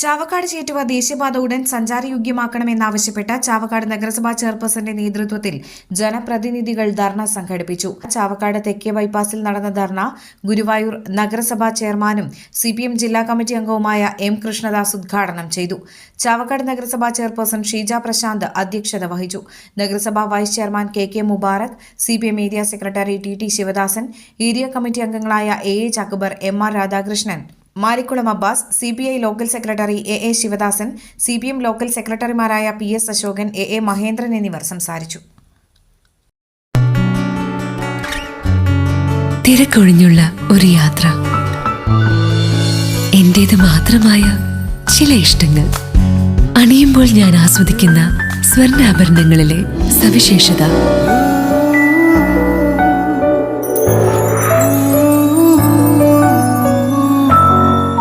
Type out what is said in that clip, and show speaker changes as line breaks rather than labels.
Chavakkad Chettuva ദേശീയപാത ഉടൻ സഞ്ചാരയോഗ്യമാക്കണമെന്നാവശ്യപ്പെട്ട് ചാവക്കാട് നഗരസഭാ ചെയർപേഴ്സന്റെ നേതൃത്വത്തിൽ ജനപ്രതിനിധികൾ ധർണ സംഘടിപ്പിച്ചു. ചാവക്കാട് തെക്കേ ബൈപ്പാസിൽ നടന്ന ധർണ ഗുരുവായൂർ നഗരസഭാ ചെയർമാനും സി ജില്ലാ കമ്മിറ്റി അംഗവുമായ എം കൃഷ്ണദാസ് ഉദ്ഘാടനം ചെയ്തു. ചാവക്കാട് നഗരസഭാ ചെയർപേഴ്സൺ ഷീജ പ്രശാന്ത് അധ്യക്ഷത വഹിച്ചു. നഗരസഭാ vice chairman K K Mubarak C area secretary T T Sivadasan area committee അംഗങ്ങളായ A H Akbar M R Radhakrishnan Marikkulam Abbas C P I local secretary A A Sivadasan C P M local സെക്രട്ടറിമാരായ P S Ashokan A A Mahendran എന്നിവർ സംസാരിച്ചു.
തിരക്കൊഴിഞ്ഞുള്ള ഒരു യാത്ര. എന്റേത് മാത്രമായ ചില ഇഷ്ടങ്ങൾ. അണിയുമ്പോൾ ഞാൻ ആസ്വദിക്കുന്ന സ്വർണാഭരണങ്ങളിലെ സവിശേഷത.